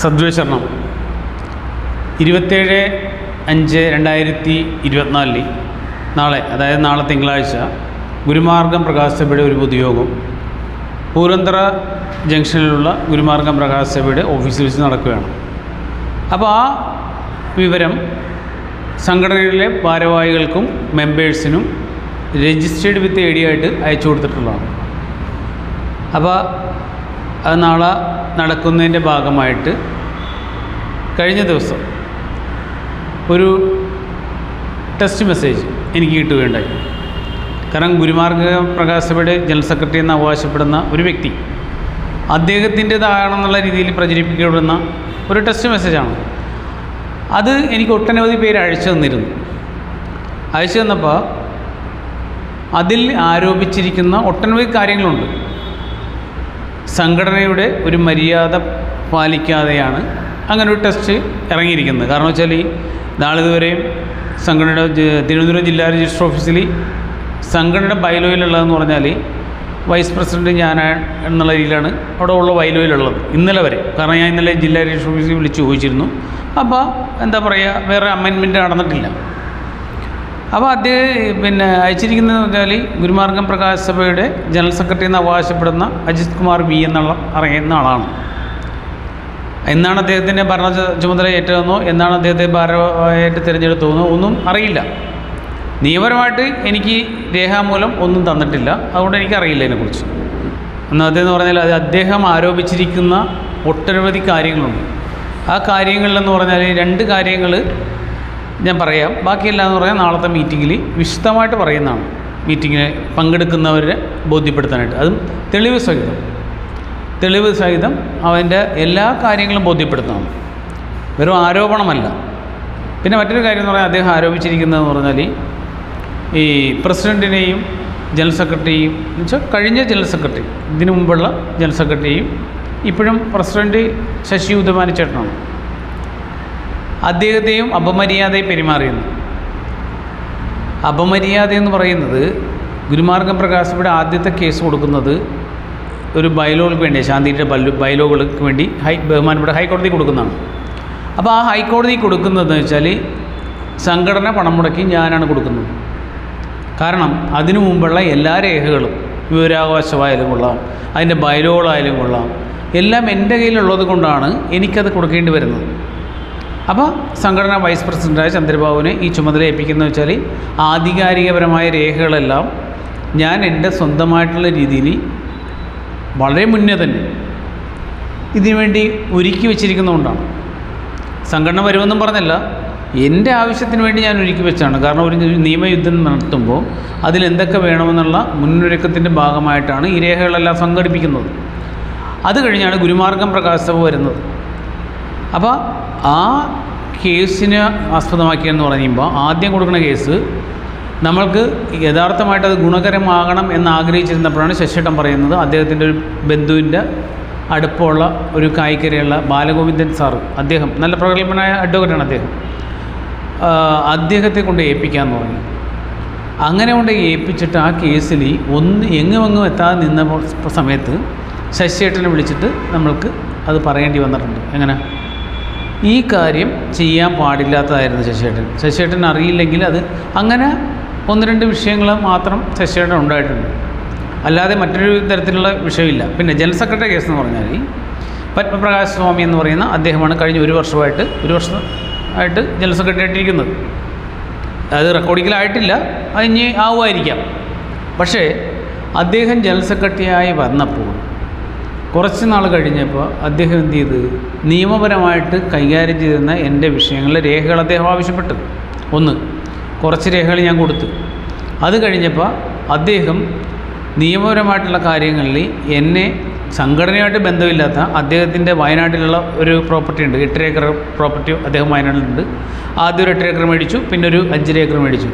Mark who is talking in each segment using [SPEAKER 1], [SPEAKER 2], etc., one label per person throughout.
[SPEAKER 1] സദ്വശരണം ഇരുപത്തേഴ് അഞ്ച് രണ്ടായിരത്തി ഇരുപത്തിനാലിൽ നാളെ അതായത് നാളെ തിങ്കളാഴ്ച ഗുരുമാർഗം പ്രകാശ് സഭയുടെ ഒരു പൊതുയോഗം. പൂരന്തറ ജംഗ്ഷനിലുള്ള ഗുരുമാർഗം പ്രകാശ് സഭയുടെ ഓഫീസിൽ വെച്ച് നടക്കുകയാണ്. അപ്പോൾ ആ വിവരം സംഘടനയിലെ ഭാരവാഹികൾക്കും മെമ്പേഴ്സിനും രജിസ്റ്റേർഡ് വിത്ത് ഐ ഡി ആയിട്ട് അയച്ചു കൊടുത്തിട്ടുള്ളതാണ്. അപ്പോൾ അത് നാളെ നടക്കുന്നതിന്റെ ഭാഗമായിട്ട് കഴിഞ്ഞ ദിവസം ഒരു ടെസ്റ്റ് മെസ്സേജ് എനിക്ക് കിട്ടുകയുണ്ടായി. കാരണം ഗുരുമാർഗ പ്രകാശപ്പെടെ ജനറൽ സെക്രട്ടറി എന്ന് അവകാശപ്പെടുന്ന ഒരു വ്യക്തി അദ്ദേഹത്തിന്റെതാണെന്നുള്ള രീതിയിൽ പ്രചരിപ്പിക്കപ്പെടുന്ന ഒരു ടെക്സ്റ്റ് മെസ്സേജാണ്. അത് എനിക്ക് ഒട്ടനവധി പേര് അയച്ചു തന്നിരുന്നു. അയച്ചു തന്നപ്പോൾ അതിൽ ആരോപിച്ചിരിക്കുന്ന ഒട്ടനവധി കാര്യങ്ങളുണ്ട്. സംഘടനയുടെ ഒരു മര്യാദ പാലിക്കാതെയാണ് അങ്ങനെ ഒരു ടെസ്റ്റ് ഇറങ്ങിയിരിക്കുന്നത്. കാരണം വെച്ചാൽ ഈ നാളിതുവരെയും സംഘടനയുടെ തിരുവനന്തപുരം ജില്ലാ രജിസ്റ്റർ ഓഫീസിൽ സംഘടനയുടെ ബൈലോയിലുള്ളതെന്ന് പറഞ്ഞാൽ വൈസ് പ്രസിഡന്റ് ഞാൻ എന്നുള്ള രീതിയിലാണ് അവിടെ ഉള്ള ബൈലോയിലുള്ളത് ഇന്നലെ വരെ. കാരണം ഞാൻ ഇന്നലെ ജില്ലാ രജിസ്റ്റർ ഓഫീസിൽ വിളിച്ച് ചോദിച്ചിരുന്നു. അപ്പോൾ എന്താ പറയുക വേറെ അമെൻമെന്റ് നടന്നിട്ടില്ല. അപ്പോൾ അദ്ദേഹം പിന്നെ അയച്ചിരിക്കുന്നതെന്ന് പറഞ്ഞാൽ ഗുരുമാർഗം പ്രകാശ് സഭയുടെ ജനറൽ സെക്രട്ടറി എന്ന് അവകാശപ്പെടുന്ന അജിത് കുമാർ വി എന്നുള്ള അറിയുന്ന ആളാണ്. എന്നാണ് അദ്ദേഹത്തിന്റെ ഭരണ ചുമതല ഏറ്റതെന്നോ എന്നാണ് അദ്ദേഹത്തെ ഭാരമായിട്ട് തിരഞ്ഞെടുത്തതെന്നോ ഒന്നും അറിയില്ല. നിയമപരമായിട്ട് എനിക്ക് രേഖാമൂലം ഒന്നും തന്നിട്ടില്ല. അതുകൊണ്ട് എനിക്കറിയില്ല ഇതിനെക്കുറിച്ച്. അദ്ദേഹം എന്ന് പറഞ്ഞാൽ അത് അദ്ദേഹം ആരോപിച്ചിരിക്കുന്ന ഒട്ടനവധി കാര്യങ്ങളുണ്ട്. ആ കാര്യങ്ങളിലെന്ന് പറഞ്ഞാൽ രണ്ട് കാര്യങ്ങൾ ഞാൻ പറയാം. ബാക്കിയെല്ലാം എന്ന് പറഞ്ഞാൽ നാളത്തെ മീറ്റിങ്ങിൽ വിശദമായിട്ട് പറയുന്നതാണ്. മീറ്റിങ്ങിൽ പങ്കെടുക്കുന്നവരെ ബോധ്യപ്പെടുത്താനായിട്ട്. അതും തെളിവ് സഹിതം. തെളിവ് സഹിതം അവന്റെ എല്ലാ കാര്യങ്ങളും ബോധ്യപ്പെടുത്തണം. വെറും ആരോപണമല്ല. പിന്നെ മറ്റൊരു കാര്യം എന്ന് പറഞ്ഞാൽ അദ്ദേഹം ആരോപിച്ചിരിക്കുന്നതെന്ന് പറഞ്ഞാൽ ഈ പ്രസിഡന്റിനെയും ജനറൽ സെക്രട്ടറിയും എന്ന് വെച്ചാൽ കഴിഞ്ഞ ജനറൽ സെക്രട്ടറി ഇതിനു മുമ്പുള്ള ജനറൽ സെക്രട്ടറിയും ഇപ്പോഴും പ്രസിഡന്റ് ശശി ഉദമാനി ചേട്ടനാണ്. അദ്ദേഹത്തെയും അപമര്യാദയെ പെരുമാറിയെന്ന്. അപമര്യാദ എന്ന് പറയുന്നത് ഗുരുമാർഗം പ്രകാശിയുടെ ആദ്യത്തെ കേസ് കൊടുക്കുന്നത് ഒരു ബൈലോകൾക്ക് വേണ്ടി ശാന്തിയുടെ ബൈലോ ബൈലോകൾക്ക് വേണ്ടി ഹൈ ബഹുമാനപ്പെട്ട ഹൈക്കോടതി കൊടുക്കുന്നതാണ്. അപ്പോൾ ആ ഹൈക്കോടതി കൊടുക്കുന്നതെന്ന് വെച്ചാൽ സംഘടന പണം മുടക്കി ഞാനാണ് കൊടുക്കുന്നത്. കാരണം അതിനു മുമ്പുള്ള എല്ലാ രേഖകളും വിവരാവകാശമായാലും കൊള്ളാം അതിന്റെ ബൈലോകളായാലും കൊള്ളാം എല്ലാം എന്റെ കയ്യിലുള്ളത് കൊണ്ടാണ് എനിക്കത് കൊടുക്കേണ്ടി വരുന്നത്. അപ്പോൾ സംഘടനാ വൈസ് പ്രസിഡന്റായ ചന്ദ്രബാബുവിനെ ഈ ചുമതല ഏൽപ്പിക്കുന്നത് വെച്ചാൽ ആധികാരികപരമായ രേഖകളെല്ലാം ഞാൻ എന്റെ സ്വന്തമായിട്ടുള്ള രീതിയിൽ വളരെ മുന്നേ തന്നെ ഇതിനുവേണ്ടി ഒരുക്കി വെച്ചിരിക്കുന്നതുകൊണ്ടാണ്. സംഘടന വരുമെന്നും പറഞ്ഞല്ല എന്റെ ആവശ്യത്തിന് വേണ്ടി ഞാൻ ഒരുക്കി വെച്ചാണ് കാരണം ഒരു നിയമയുദ്ധം നടത്തുമ്പോൾ അതിലെന്തൊക്കെ വേണമെന്നുള്ള മുന്നൊരുക്കത്തിന്റെ ഭാഗമായിട്ടാണ് ഈ രേഖകളെല്ലാം സംഘടിപ്പിക്കുന്നത്. അത് കഴിഞ്ഞാണ് ഗുരുമാർഗം പ്രകാശസഭ വരുന്നത്. അപ്പോൾ ആ കേസിനെ ആസ്പദമാക്കിയെന്ന് പറയുമ്പോൾ ആദ്യം കൊടുക്കുന്ന കേസ് നമ്മൾക്ക് യഥാർത്ഥമായിട്ട് അത് ഗുണകരമാകണം എന്ന് ആഗ്രഹിച്ചിരുന്നപ്പോഴാണ് ശശിട്ടം പറയുന്നത്. അദ്ദേഹത്തിന്റെ ഒരു ബന്ധുവിന്റെ അടുപ്പമുള്ള ഒരു കായിക്കരയുള്ള ബാലഗോവിന്ദൻ സാറ് അദ്ദേഹം നല്ല പ്രഗത്ഭനായ അഡ്വക്കറ്റാണ് അദ്ദേഹം. അദ്ദേഹത്തെ കൊണ്ട് ഏൽപ്പിക്കാമെന്ന് പറഞ്ഞു അങ്ങനെ കൊണ്ട് ഏൽപ്പിച്ചിട്ട് ആ കേസിൽ ഒന്ന് എങ്ങും എങ്ങും എത്താതെ നിന്ന സമയത്ത് ശശിയേട്ടനെ വിളിച്ചിട്ട് നമ്മൾക്ക് അത് പറയേണ്ടി വന്നിട്ടുണ്ട്. എങ്ങനെ? ഈ കാര്യം ചെയ്യാൻ പാടില്ലാത്തതായിരുന്നു ശശിയേട്ടൻ. ശശിയേട്ടൻ അറിയില്ലെങ്കിൽ അത് അങ്ങനെ ഒന്ന് രണ്ട് വിഷയങ്ങൾ മാത്രം ശശിയേട്ടൻ ഉണ്ടായിട്ടുണ്ട്. അല്ലാതെ മറ്റൊരു തരത്തിലുള്ള വിഷയമില്ല. പിന്നെ ജനറൽ സെക്രട്ടറി കേസ് എന്ന് പറഞ്ഞാൽ പത്മപ്രകാശ് സ്വാമി എന്ന് പറയുന്ന അദ്ദേഹമാണ് കഴിഞ്ഞ ഒരു വർഷമായിട്ട് ഒരു വർഷം ആയിട്ട് ജനറൽ സെക്രട്ടറി ആയിട്ടിരിക്കുന്നത്. അത് റെക്കോർഡിങ്ങിലായിട്ടില്ല. അത് ഇനി ആവുമായിരിക്കാം. പക്ഷേ അദ്ദേഹം ജനറൽ സെക്രട്ടറിയായി വന്നപ്പോൾ കുറച്ച് നാൾ കഴിഞ്ഞപ്പോൾ അദ്ദേഹം എന്ത് ചെയ്ത്? നിയമപരമായിട്ട് കൈകാര്യം ചെയ്തിരുന്ന എന്റെ വിഷയങ്ങളിലെ രേഖകൾ അദ്ദേഹം ആവശ്യപ്പെട്ടു ഒന്ന് കുറച്ച് രേഖകൾ ഞാൻ കൊടുത്തു. അത് കഴിഞ്ഞപ്പോൾ അദ്ദേഹം നിയമപരമായിട്ടുള്ള കാര്യങ്ങളിൽ എന്നെ സംഘടനയായിട്ട് ബന്ധമില്ലാത്ത അദ്ദേഹത്തിന്റെ വയനാട്ടിലുള്ള ഒരു പ്രോപ്പർട്ടി ഉണ്ട്. എട്ടര ഏക്കർ പ്രോപ്പർട്ടി അദ്ദേഹം വയനാട്ടിലുണ്ട്. ആദ്യം ഒരു എട്ടര ഏക്കർ മേടിച്ചു പിന്നെ ഒരു അഞ്ചര ഏക്കർ മേടിച്ചു.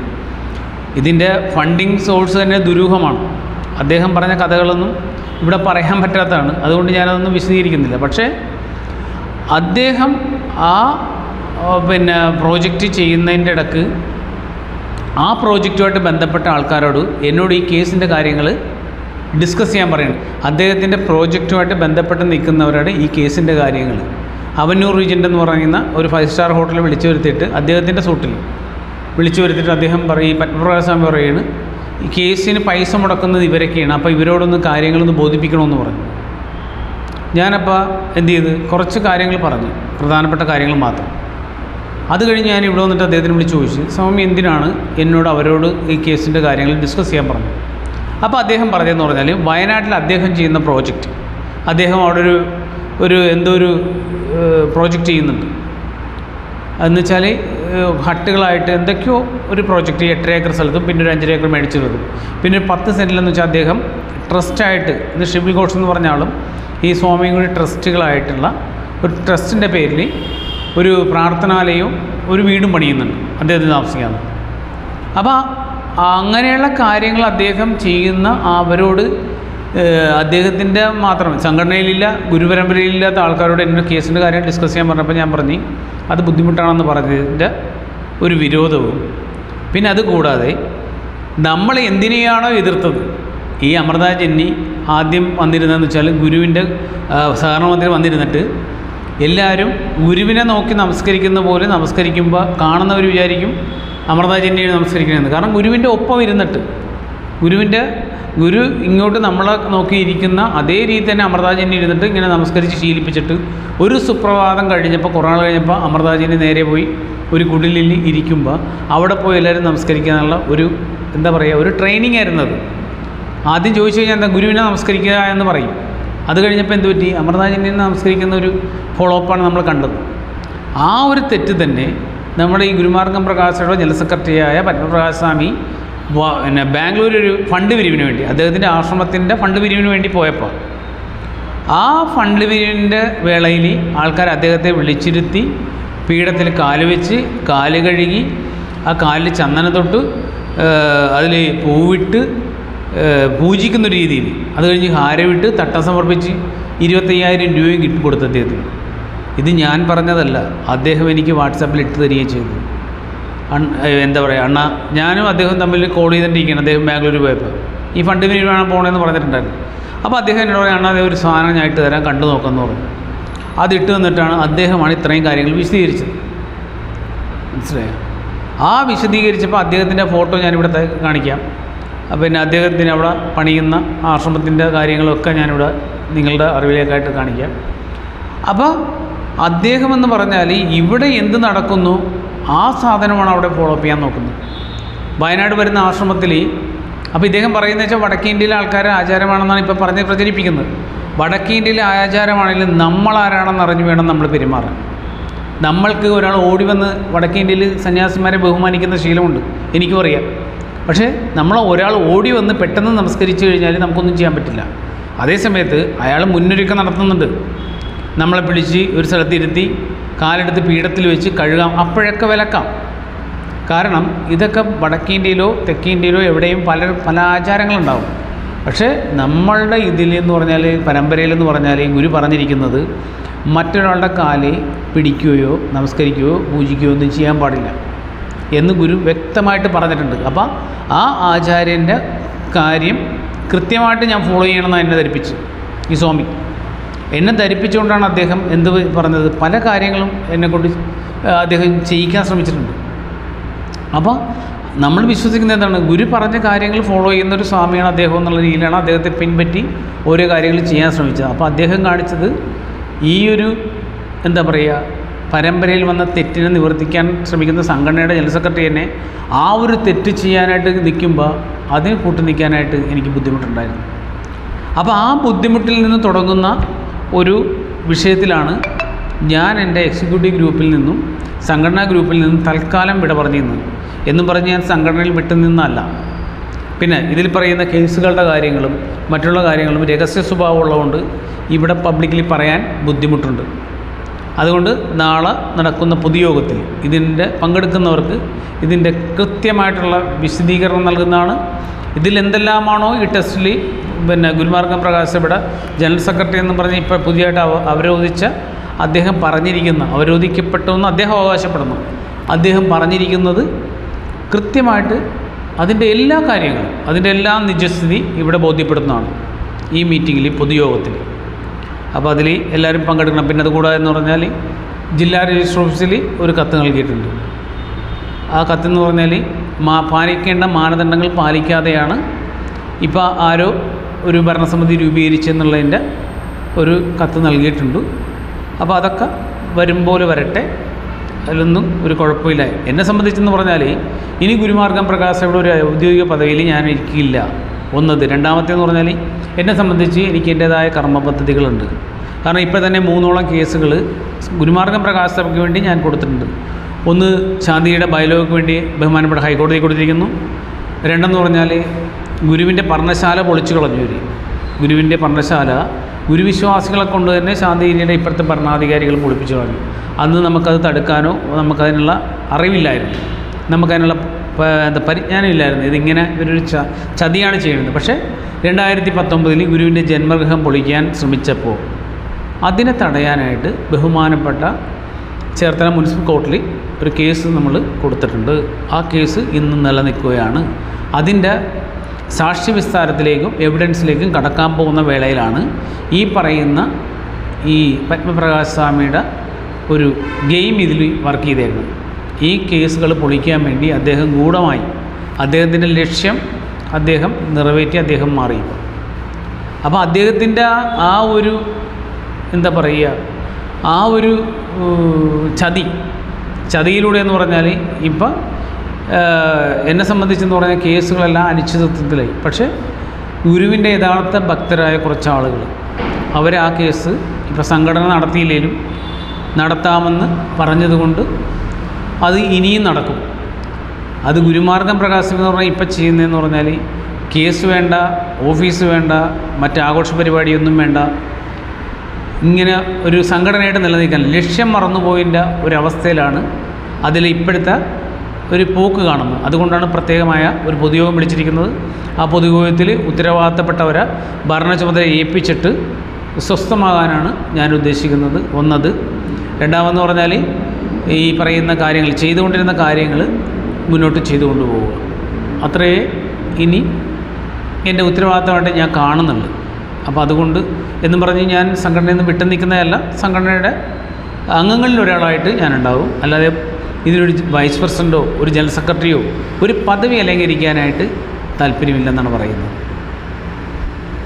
[SPEAKER 1] ഇതിന്റെ ഫണ്ടിങ് സോഴ്സ് തന്നെ ദുരൂഹമാണ്. അദ്ദേഹം പറഞ്ഞ കഥകളൊന്നും ഇവിടെ പറയാൻ പറ്റാത്തതാണ്. അതുകൊണ്ട് ഞാനതൊന്നും വിശദീകരിക്കുന്നില്ല. പക്ഷേ അദ്ദേഹം ആ പിന്നെ പ്രോജക്റ്റ് ചെയ്യുന്നതിന്റെ ഇടയ്ക്ക് ആ പ്രോജക്റ്റുമായിട്ട് ബന്ധപ്പെട്ട ആൾക്കാരോട് എന്നോട് ഈ കേസിന്റെ കാര്യങ്ങൾ ഡിസ്കസ് ചെയ്യാൻ പറയുന്നത് അദ്ദേഹത്തിന്റെ പ്രോജക്റ്റുമായിട്ട് ബന്ധപ്പെട്ട് നിൽക്കുന്നവരോട് ഈ കേസിന്റെ കാര്യങ്ങൾ. അവന്യൂർ റീജന്റ് എന്ന് പറയുന്ന ഒരു ഫൈവ് സ്റ്റാർ ഹോട്ടലിൽ വിളിച്ചു വരുത്തിയിട്ട് അദ്ദേഹത്തിന്റെ സൂട്ടിൽ വിളിച്ചു വരുത്തിയിട്ട് അദ്ദേഹം പറയും പത്മപ്രകാശ് സ്വാമി പറയുകയാണ് ഈ കേസിന് പൈസ മുടക്കുന്നത് ഇവരൊക്കെയാണ്. അപ്പോൾ ഇവരോടൊന്ന് കാര്യങ്ങളൊന്ന് ബോധിപ്പിക്കണമെന്ന് പറഞ്ഞു. ഞാനപ്പോൾ എന്ത് ചെയ്ത് കുറച്ച് കാര്യങ്ങൾ പറഞ്ഞു. പ്രധാനപ്പെട്ട കാര്യങ്ങൾ മാത്രം. അത് കഴിഞ്ഞ് ഞാൻ ഇവിടെ വന്നിട്ട് അദ്ദേഹത്തിന് വിളിച്ച് ചോദിച്ചു. സ്വാമി എന്തിനാണ് എന്നോട് അവരോട് ഈ കേസിന്റെ കാര്യങ്ങൾ ഡിസ്കസ് ചെയ്യാൻ പറഞ്ഞു അപ്പോൾ അദ്ദേഹം പറഞ്ഞതെന്ന് പറഞ്ഞാൽ വയനാട്ടിൽ അദ്ദേഹം ചെയ്യുന്ന പ്രോജക്റ്റ്. അദ്ദേഹം അവിടെ ഒരു ഒരു എന്തോ ഒരു പ്രോജക്റ്റ് ചെയ്യുന്നുണ്ട്. എന്ന് വെച്ചാൽ ഹട്ടുകളായിട്ട് എന്തൊക്കെയോ ഒരു പ്രോജക്റ്റ് എട്ടര ഏക്കർ സ്ഥലത്തും പിന്നെ ഒരു അഞ്ചര ഏക്കർ മേടിച്ചു തരും പിന്നെ പത്ത് സെന്റിലെന്ന് വെച്ചാൽ അദ്ദേഹം ട്രസ്റ്റായിട്ട് ഇത് ഷിബിൽ ഘോഷ് എന്ന് പറഞ്ഞ ആളും ഈ സ്വാമിയും കൂടി ട്രസ്റ്റുകളായിട്ടുള്ള ഒരു ട്രസ്റ്റിന്റെ പേരിൽ ഒരു പ്രാർത്ഥനാലയവും ഒരു വീടും പണിയുന്നുണ്ട് അദ്ദേഹത്തിന് താമസിക്കാൻ. അപ്പോൾ അങ്ങനെയുള്ള കാര്യങ്ങൾ അദ്ദേഹം ചെയ്യുന്ന അവരോട് അദ്ദേഹത്തിന്റെ മാത്രം സംഘടനയിലില്ല ഗുരുപരമ്പരയിലില്ലാത്ത ആൾക്കാരോട് എന്റെ കേസിന്റെ കാര്യം ഡിസ്കസ് ചെയ്യാൻ പറഞ്ഞപ്പോൾ ഞാൻ പറഞ്ഞു അത് ബുദ്ധിമുട്ടാണെന്ന് പറഞ്ഞതിന്റെ ഒരു വിരോധവും. പിന്നെ അത് കൂടാതെ നമ്മൾ എന്തിനെയാണോ എതിർത്തത്? ഈ അമൃത ജന്നി ആദ്യം വന്നിരുന്നതെന്ന് വെച്ചാൽ ഗുരുവിന്റെ സഹകരണ മന്ത്രി വന്നിരുന്നിട്ട് എല്ലാവരും ഗുരുവിനെ നോക്കി നമസ്കരിക്കുന്ന പോലെ നമസ്കരിക്കുമ്പോൾ കാണുന്നവർ വിചാരിക്കും അമൃത ജെന്നിയെ നമസ്കരിക്കണമെന്ന് കാരണം ഗുരുവിന്റെ ഒപ്പം ഇരുന്നിട്ട് ഗുരുവിന്റെ ഗുരു ഇങ്ങോട്ട് നമ്മളെ നോക്കിയിരിക്കുന്ന അതേ രീതി തന്നെ അമൃതാജനെ ഇരുന്നിട്ട് ഇങ്ങനെ നമസ്കരിച്ച് ശീലിപ്പിച്ചിട്ട് ഒരു സുപ്രഭാതം കഴിഞ്ഞപ്പോൾ കുറേ നാൾ കഴിഞ്ഞപ്പോൾ അമൃതാജന്യ നേരെ പോയി ഒരു കുടിലിൽ ഇരിക്കുമ്പോൾ അവിടെ പോയി എല്ലാവരും നമസ്കരിക്കാനുള്ള ഒരു എന്താ പറയുക ഒരു ട്രെയിനിങ് ആയിരുന്നു അത്. ആദ്യം ചോദിച്ചു കഴിഞ്ഞാൽ എന്താ ഗുരുവിനെ നമസ്കരിക്കുക എന്ന് പറയും. അത് കഴിഞ്ഞപ്പോൾ എന്ത് പറ്റി? അമൃതാജനെ നമസ്കരിക്കുന്ന ഒരു ഫോളോ അപ്പാണ് നമ്മൾ കണ്ടത്. ആ ഒരു തെറ്റ് തന്നെ നമ്മുടെ ഈ ഗുരുമാർഗം പ്രകാശയുടെ ജനറൽ സെക്രട്ടറിയായ സ്വാമി പിന്നെ ബാംഗ്ലൂർ ഒരു ഫണ്ട് പിരിവിന് വേണ്ടി അദ്ദേഹത്തിന്റെ ആശ്രമത്തിന്റെ ഫണ്ട് പിരിവിന് വേണ്ടി പോയപ്പോൾ ആ ഫണ്ട് പിരിവിന്റെ വേളയിൽ ആൾക്കാർ അദ്ദേഹത്തെ വിളിച്ചിരുത്തി പീഠത്തിൽ കാൽ വെച്ച് കാൽ കഴുകി ആ കാലിൽ ചന്ദന തൊട്ട് അതിൽ പൂവിട്ട് പൂജിക്കുന്ന രീതിയിൽ അത് കഴിഞ്ഞ് ഹാരവിട്ട് തട്ടം സമർപ്പിച്ച് ഇരുപത്തയ്യായിരം രൂപയും കിട്ടി കൊടുത്ത അദ്ദേഹത്തിന്. ഇത് ഞാൻ പറഞ്ഞതല്ല അദ്ദേഹം എനിക്ക് വാട്സാപ്പിൽ ഇട്ട് തരികയും ചെയ്തു. എന്താ പറയുക അണ്ണ ഞാനും അദ്ദേഹം തമ്മിൽ കോൾ ചെയ്തിട്ടിരിക്കുകയാണ് അദ്ദേഹം ബാംഗ്ലൂർ പോയപ്പോൾ ഈ ഫണ്ട് പിരിവാണ് പോകണമെന്ന് പറഞ്ഞിട്ടുണ്ടായിരുന്നു. അപ്പോൾ അദ്ദേഹം എന്നോട് പറയാം അണ്ണ ഒരു സാധനം ഞാൻ ഇട്ട് തരാൻ കണ്ടു നോക്കാമെന്ന് പറഞ്ഞു. അത് ഇട്ട് തന്നിട്ടാണ് അദ്ദേഹമാണ് ഇത്രയും കാര്യങ്ങൾ വിശദീകരിച്ചത്. മനസ്സിലായോ? ആ വിശദീകരിച്ചപ്പോൾ അദ്ദേഹത്തിന്റെ ഫോട്ടോ ഞാനിവിടെ കാണിക്കാം. പിന്നെ അദ്ദേഹത്തിന് അവിടെ പണിയുന്ന ആശ്രമത്തിന്റെ കാര്യങ്ങളൊക്കെ ഞാനിവിടെ നിങ്ങളുടെ അറിവിലേക്കായിട്ട് കാണിക്കാം. അപ്പോൾ അദ്ദേഹമെന്ന് പറഞ്ഞാൽ ഇവിടെ എന്ത് നടക്കുന്നു? ആ സാധനമാണ് അവിടെ ഫോളോ അപ്പ് ചെയ്യാൻ നോക്കുന്നത്. വയനാട് വരുന്ന ആശ്രമത്തിൽ അപ്പോൾ ഇദ്ദേഹം പറയുന്നത് വെച്ചാൽ വടക്കേ ഇന്ത്യയിലെ ആൾക്കാരെ ആചാരമാണെന്നാണ് ഇപ്പോൾ പറഞ്ഞ് പ്രചരിപ്പിക്കുന്നത്. വടക്കേ ഇന്ത്യയിലെ ആചാരമാണെങ്കിലും നമ്മളാരാണെന്ന് അറിഞ്ഞു വേണം നമ്മൾ പെരുമാറാൻ. നമ്മൾക്ക് ഒരാൾ ഓടി വന്ന് വടക്കേ ഇന്ത്യയിൽ സന്യാസിമാരെ ബഹുമാനിക്കുന്ന ശീലമുണ്ട്. എനിക്കും അറിയാം. പക്ഷേ നമ്മൾ ഒരാൾ ഓടി വന്ന് പെട്ടെന്ന് നമസ്കരിച്ചു കഴിഞ്ഞാൽ നമുക്കൊന്നും ചെയ്യാൻ പറ്റില്ല. അതേസമയത്ത് അയാൾ മുന്നൊരുക്കം നടത്തുന്നുണ്ട്. നമ്മളെ പിടിച്ച് ഒരു സ്ഥലത്തിരുത്തി കാലെടുത്ത് പീഠത്തിൽ വെച്ച് കഴുകാം. അപ്പോഴൊക്കെ വിലക്കാം. കാരണം ഇതൊക്കെ വടക്കേന്ത്യയിലോ തെക്കേന്ത്യയിലോ എവിടെയും പല പല ആചാരങ്ങളുണ്ടാവും. പക്ഷേ നമ്മളുടെ ഇതിൽ എന്ന് പറഞ്ഞാൽ പരമ്പരയിലെന്ന് പറഞ്ഞാൽ ഗുരു പറഞ്ഞിരിക്കുന്നത് മറ്റൊരാളുടെ കാൽ പിടിക്കുകയോ നമസ്കരിക്കുകയോ പൂജിക്കുകയോ ഒന്നും ചെയ്യാൻ പാടില്ല എന്ന് ഗുരു വ്യക്തമായിട്ട് പറഞ്ഞിട്ടുണ്ട്. അപ്പം ആ ആചാര്യന്റെ കാര്യം കൃത്യമായിട്ട് ഞാൻ ഫോളോ ചെയ്യണമെന്ന് എന്നെ ധരിപ്പിച്ചു ഈ സ്വാമി. എന്നെ ധരിപ്പിച്ചുകൊണ്ടാണ് അദ്ദേഹം എന്ത് പറഞ്ഞത്? പല കാര്യങ്ങളും എന്നെക്കൊണ്ട് അദ്ദേഹം ചെയ്യിക്കാൻ ശ്രമിച്ചിട്ടുണ്ട്. അപ്പോൾ നമ്മൾ വിശ്വസിക്കുന്ന എന്താണ്? ഗുരു പറഞ്ഞ കാര്യങ്ങൾ ഫോളോ ചെയ്യുന്ന ഒരു സ്വാമിയാണ് അദ്ദേഹം എന്നുള്ള രീതിയിലാണ് അദ്ദേഹത്തെ പിൻപറ്റി ഓരോ കാര്യങ്ങൾ ചെയ്യാൻ ശ്രമിച്ചത്. അപ്പോൾ അദ്ദേഹം കാണിച്ചത് ഈ ഒരു എന്താ പറയുക പരമ്പരയിൽ വന്ന തെറ്റിനെ നിവർത്തിക്കാൻ ശ്രമിക്കുന്ന സംഘടനയുടെ ജനറൽ സെക്രട്ടറി തന്നെ ആ ഒരു തെറ്റ് ചെയ്യാനായിട്ട് നിൽക്കുമ്പോൾ അതിന് കൂട്ടു നിൽക്കാനായിട്ട് എനിക്ക് ബുദ്ധിമുട്ടുണ്ടായിരുന്നു. അപ്പോൾ ആ ബുദ്ധിമുട്ടിൽ നിന്ന് തുടങ്ങുന്ന ഒരു വിഷയത്തിലാണ് ഞാൻ എന്റെ എക്സിക്യൂട്ടീവ് ഗ്രൂപ്പിൽ നിന്നും സംഘടനാ ഗ്രൂപ്പിൽ നിന്നും തൽക്കാലം വിട പറഞ്ഞിരുന്നത്. എന്നും പറഞ്ഞ് ഞാൻ സംഘടനയിൽ വിട്ടു നിന്നല്ല പിന്നെ ഇതിൽ പറയുന്ന കേസുകളുടെ കാര്യങ്ങളും മറ്റുള്ള കാര്യങ്ങളും രഹസ്യ സ്വഭാവമുള്ളതുകൊണ്ട് ഇവിടെ പബ്ലിക്കലി പറയാൻ ബുദ്ധിമുട്ടുണ്ട്. അതുകൊണ്ട് നാളെ നടക്കുന്ന പൊതുയോഗത്തിൽ ഇതിന്റെ പങ്കെടുക്കുന്നവർക്ക് ഇതിന്റെ കൃത്യമായിട്ടുള്ള വിശദീകരണം നൽകുന്നതാണ്. ഇതിൽ എന്തെല്ലാമാണോ ഈ ടെസ്റ്റിൽ പിന്നെ ഗുൽമാർഗം പ്രകാശയുടെ ജനറൽ സെക്രട്ടറി എന്ന് പറഞ്ഞ് ഇപ്പോൾ പുതിയതായിട്ട് അവ അവരോധിച്ച അദ്ദേഹം പറഞ്ഞിരിക്കുന്ന അവരോധിക്കപ്പെട്ടു എന്ന് അദ്ദേഹം അവകാശപ്പെടുന്നു. അദ്ദേഹം പറഞ്ഞിരിക്കുന്നത് കൃത്യമായിട്ട് അതിന്റെ എല്ലാ കാര്യങ്ങളും അതിന്റെ എല്ലാ നിജസ്ഥിതി ഇവിടെ ബോധ്യപ്പെടുന്നതാണ് ഈ മീറ്റിങ്ങിൽ പൊതുയോഗത്തിൽ. അപ്പോൾ അതിൽ എല്ലാവരും പങ്കെടുക്കണം. പിന്നെ അത് കൂടാതെ എന്ന് പറഞ്ഞാൽ ജില്ലാ രജിസ്റ്റർ ഓഫീസിൽ ഒരു കത്ത് നൽകിയിട്ടുണ്ട്. ആ കത്തെന്ന് പറഞ്ഞാൽ മാ പാലിക്കേണ്ട മാനദണ്ഡങ്ങൾ പാലിക്കാതെയാണ് ഇപ്പോൾ ആരോ ഒരു ഭരണസമിതി രൂപീകരിച്ചെന്നുള്ളതിന്റെ ഒരു കത്ത് നൽകിയിട്ടുണ്ട്. അപ്പോൾ അതൊക്കെ വരും പോലെ വരട്ടെ. അതിലൊന്നും ഒരു കുഴപ്പമില്ല. എന്നെ സംബന്ധിച്ചെന്ന് പറഞ്ഞാൽ ഇനി ഗുരുമാർഗം പ്രകാശയുടെ ഒരു ഔദ്യോഗിക പദവിയിൽ ഞാൻ ഇരിക്കില്ല. ഒന്നത്. രണ്ടാമത്തേന്ന് പറഞ്ഞാൽ എന്നെ സംബന്ധിച്ച് എനിക്ക് എന്റേതായ കർമ്മ പദ്ധതികളുണ്ട് കാരണം ഇപ്പോൾ തന്നെ മൂന്നോളം കേസുകൾ ഗുരുമാർഗം പ്രകാശ സഭയ്ക്ക് വേണ്ടി ഞാൻ കൊടുത്തിട്ടുണ്ട്. ഒന്ന് ശാന്തിയുടെ ബയലോയ്ക്ക് വേണ്ടി ബഹുമാനപ്പെട്ട ഹൈക്കോടതി കൊടുത്തിരിക്കുന്നു. രണ്ടെന്ന് പറഞ്ഞാൽ ഗുരുവിന്റെ പർണശാല പൊളിച്ചു കളഞ്ഞു ഇവർ ഗുരുവിന്റെ പർണശാല ഗുരുവിശ്വാസികളെ കൊണ്ട് തന്നെ ശാന്തി ഇന്ത്യയുടെ ഇപ്പോഴത്തെ ഭരണാധികാരികൾ പൊളിപ്പിച്ചു കളഞ്ഞു. അന്ന് നമുക്കത് തടുക്കാനോ നമുക്കതിനുള്ള അറിവില്ലായിരുന്നു. നമുക്കതിനുള്ള എന്താ പരിജ്ഞാനം ഇല്ലായിരുന്നു. ഇതിങ്ങനെ ഇവരൊരു ച ചതിയാണ് ചെയ്യുന്നത്. പക്ഷേ രണ്ടായിരത്തി പത്തൊമ്പതിൽ ഗുരുവിന്റെ ജന്മഗൃഹം പൊളിക്കാൻ ശ്രമിച്ചപ്പോൾ അതിനെ തടയാനായിട്ട് ബഹുമാനപ്പെട്ട ചേർത്തല മുനിസിപ്പൽ കോർട്ടിൽ ഒരു കേസ് നമ്മൾ കൊടുത്തിട്ടുണ്ട്. ആ കേസ് ഇന്ന് നിലനിൽക്കുകയാണ്. അതിന്റെ സാക്ഷി വിസ്താരത്തിലേക്കും എവിഡൻസിലേക്കും കടക്കാൻ പോകുന്ന വേളയിലാണ് ഈ പറയുന്ന ഈ പത്മപ്രകാശ് സ്വാമിയുടെ ഒരു ഗെയിം ഇതിൽ വർക്ക് ചെയ്തേക്കുന്നത്. ഈ കേസുകൾ പൊളിക്കാൻ വേണ്ടി അദ്ദേഹം ഗൂഢമായി അദ്ദേഹത്തിന്റെ ലക്ഷ്യം അദ്ദേഹം നിറവേറ്റി അദ്ദേഹം മാറി അപ്പോൾ അദ്ദേഹത്തിന്റെ ആ ഒരു എന്താ പറയുക ആ ഒരു ചതി ചതിയിലൂടെ എന്ന് പറഞ്ഞാൽ ഇപ്പം എന്നെ സംബന്ധിച്ചെന്ന് പറഞ്ഞാൽ കേസുകളെല്ലാം അനിശ്ചിതത്വത്തിലായി. പക്ഷേ ഗുരുവിന്റെ യഥാർത്ഥ ഭക്തരായ കുറച്ച് ആളുകൾ അവർ ആ കേസ് ഇപ്പം സംഘടന നടത്തിയില്ലെങ്കിലും നടത്താമെന്ന് പറഞ്ഞതുകൊണ്ട് അത് ഇനിയും നടക്കും. അത് ഗുരുമാർഗം പ്രകാശിക്കുന്ന പറഞ്ഞാൽ ഇപ്പം ചെയ്യുന്നതെന്ന് പറഞ്ഞാൽ കേസ് വേണ്ട ഓഫീസ് വേണ്ട മറ്റ് ആഘോഷ പരിപാടിയൊന്നും വേണ്ട. ഇങ്ങനെ ഒരു സംഘടനയായിട്ട് നിലനിൽക്കാൻ ലക്ഷ്യം മറന്നുപോയിന്റെ ഒരവസ്ഥയിലാണ് അതിൽ ഇപ്പോഴത്തെ ഒരു പോക്ക് കാണുന്നു. അതുകൊണ്ടാണ് പ്രത്യേകമായ ഒരു പൊതുയോഗം വിളിച്ചിരിക്കുന്നത്. ആ പൊതുയോഗത്തിൽ ഉത്തരവാദിത്തപ്പെട്ടവരെ ഭരണ ചുമതല ഏൽപ്പിച്ചിട്ട് സ്വസ്ഥമാകാനാണ് ഞാൻ ഉദ്ദേശിക്കുന്നത്. ഒന്നത്. രണ്ടാമെന്ന് പറഞ്ഞാൽ ഈ പറയുന്ന കാര്യങ്ങൾ ചെയ്തുകൊണ്ടിരുന്ന കാര്യങ്ങൾ മുന്നോട്ട് ചെയ്തു കൊണ്ടുപോവുക അത്രയേ ഇനി എന്റെ ഉത്തരവാദിത്തമായിട്ട് ഞാൻ കാണുന്നുണ്ട് അപ്പോൾ അതുകൊണ്ട് എന്നും പറഞ്ഞ് ഞാൻ സംഘടനയിൽ നിന്ന് വിട്ടു നിൽക്കുന്നതല്ല സംഘടനയുടെ അംഗങ്ങളിൽ ഒരാളായിട്ട് ഞാൻ ഉണ്ടാവും അല്ലാതെ ഇതിനൊരു വൈസ് പ്രസിഡന്റോ ഒരു ജനറൽ സെക്രട്ടറിയോ ഒരു പദവി അലങ്കരിക്കാനായിട്ട് താല്പര്യമില്ലെന്നാണ് പറയുന്നത്.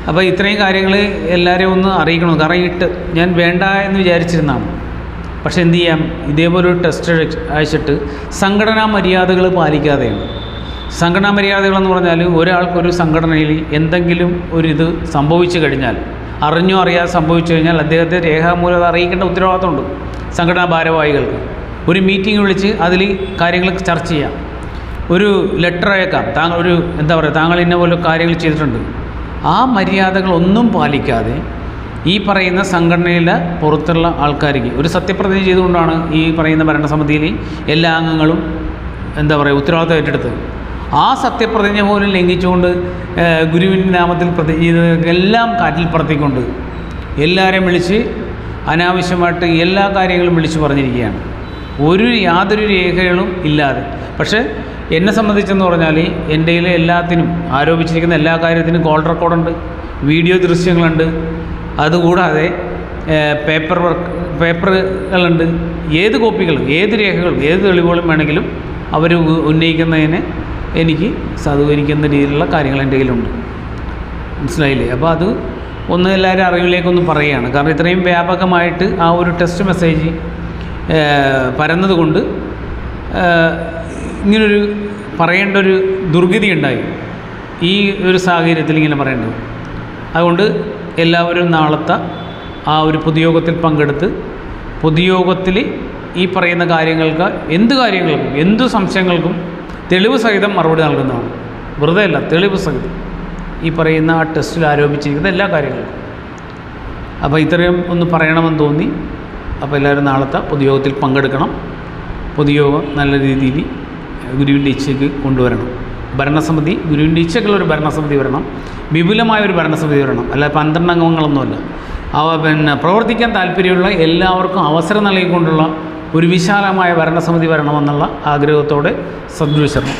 [SPEAKER 1] അപ്പോൾ ഇത്രയും കാര്യങ്ങൾ എല്ലാവരെയും ഒന്ന് അറിയിക്കണം. ഇട്ട് ഞാൻ വേണ്ട എന്ന് വിചാരിച്ചിരുന്നതാണ്. പക്ഷേ എന്ത് ചെയ്യാം? ഇതേപോലെ ഒരു ടെസ്റ്റ് അയച്ചിട്ട് സംഘടനാ മര്യാദകൾ പാലിക്കാതെയാണ്. സംഘടനാ മര്യാദകളെന്ന് പറഞ്ഞാൽ ഒരാൾക്കൊരു സംഘടനയിൽ എന്തെങ്കിലും ഒരിത് സംഭവിച്ചു കഴിഞ്ഞാൽ അറിഞ്ഞോ അറിയാതെ സംഭവിച്ചു കഴിഞ്ഞാൽ അദ്ദേഹത്തെ രേഖാമൂലം അറിയിക്കേണ്ട ഉത്തരവാദിത്തമുണ്ട് സംഘടനാ ഭാരവാഹികൾക്ക്. ഒരു മീറ്റിംഗ് വിളിച്ച് അതിൽ കാര്യങ്ങൾ ചർച്ച ചെയ്യാം. ഒരു ലെറ്റർ അയക്കാം. താങ്കൾ ഒരു എന്താ പറയുക താങ്കൾ ഇന്ന പോലെ കാര്യങ്ങൾ ചെയ്തിട്ടുണ്ട്. ആ മര്യാദകളൊന്നും പാലിക്കാതെ ഈ പറയുന്ന സംഘടനയിലെ പുറത്തുള്ള ആൾക്കാർക്ക് ഒരു സത്യപ്രതിജ്ഞ ചെയ്തുകൊണ്ടാണ് ഈ പറയുന്ന ഭരണസമിതിയിൽ എല്ലാ അംഗങ്ങളും എന്താ പറയുക ഉത്തരവാദിത്വം ഏറ്റെടുത്തത്. ആ സത്യപ്രതിജ്ഞ പോലും ലംഘിച്ചുകൊണ്ട് ഗുരുവിന്റെ നാമത്തിൽ പ്രതിജ്ഞ ചെയ്തതെല്ലാം കാറ്റിൽ പറത്തിക്കൊണ്ട് എല്ലാവരെയും വിളിച്ച് അനാവശ്യമായിട്ട് എല്ലാ കാര്യങ്ങളും വിളിച്ചു പറഞ്ഞിരിക്കുകയാണ്. ഒരു യാതൊരു രേഖകളും ഇല്ലാതെ. പക്ഷേ എന്നെ സംബന്ധിച്ചെന്ന് പറഞ്ഞാൽ എന്റെ എല്ലാത്തിനും ആരോപിച്ചിരിക്കുന്ന എല്ലാ കാര്യത്തിനും കോൾ റെക്കോർഡുണ്ട് വീഡിയോ ദൃശ്യങ്ങളുണ്ട്. അതുകൂടാതെ പേപ്പർ വർക്ക് പേപ്പറുകളുണ്ട്. ഏത് കോപ്പികളും ഏത് രേഖകളും ഏത് തെളിവുകളും വേണമെങ്കിലും അവർ ഉന്നയിക്കുന്നതിന് എനിക്ക് സഹകരിക്കുന്ന രീതിയിലുള്ള കാര്യങ്ങൾ എന്റെ കയ്യിലുണ്ട്. മനസ്സിലായില്ലേ? അപ്പോൾ അത് ഒന്ന് എല്ലാവരും അറിവിലേക്കൊന്ന് പറയുകയാണ്. കാരണം ഇത്രയും വ്യാപകമായിട്ട് ആ ഒരു ടെസ്റ്റ് മെസ്സേജ് പരന്നതുകൊണ്ട് ഇങ്ങനൊരു പറയേണ്ട ഒരു ദുർഗതി ഉണ്ടായി. ഈ ഒരു സാഹചര്യത്തിൽ ഇങ്ങനെ പറയേണ്ടത്. അതുകൊണ്ട് എല്ലാവരും നാളത്തെ ആ ഒരു പൊതുയോഗത്തിൽ പങ്കെടുത്ത് പൊതുയോഗത്തിൽ ഈ പറയുന്ന കാര്യങ്ങൾക്ക് എന്ത് കാര്യങ്ങൾക്കും എന്ത് സംശയങ്ങൾക്കും തെളിവ് സഹിതം മറുപടി നൽകുന്നതാണ്. വെറുതെ അല്ല തെളിവ് സഹിതം. ഈ പറയുന്ന ആ ടെസ്റ്റിൽ ആരോപിച്ചിരിക്കുന്ന എല്ലാ കാര്യങ്ങൾക്കും. അപ്പോൾ ഇത്രയും ഒന്ന് പറയണമെന്ന് തോന്നി. അപ്പോൾ എല്ലാവരും നാളത്തെ പൊതുയോഗത്തിൽ പങ്കെടുക്കണം. പൊതുയോഗം നല്ല രീതിയിൽ ഗുരുവിന്റെ ഇച്ഛയ്ക്ക് കൊണ്ടുവരണം. ഭരണസമിതി ഗുരുവിന്റെ ഇച്ഛയ്ക്കുള്ള ഒരു ഭരണസമിതി വരണം. വിപുലമായ ഒരു ഭരണസമിതി വരണം. അല്ല പന്ത്രണ്ട് അംഗങ്ങളൊന്നുമല്ല അവ പിന്നെ പ്രവർത്തിക്കാൻ താല്പര്യമുള്ള എല്ലാവർക്കും അവസരം നൽകിക്കൊണ്ടുള്ള ഒരു വിശാലമായ ഭരണസമിതി വരണമെന്നുള്ള ആഗ്രഹത്തോടെ ശർമ്മ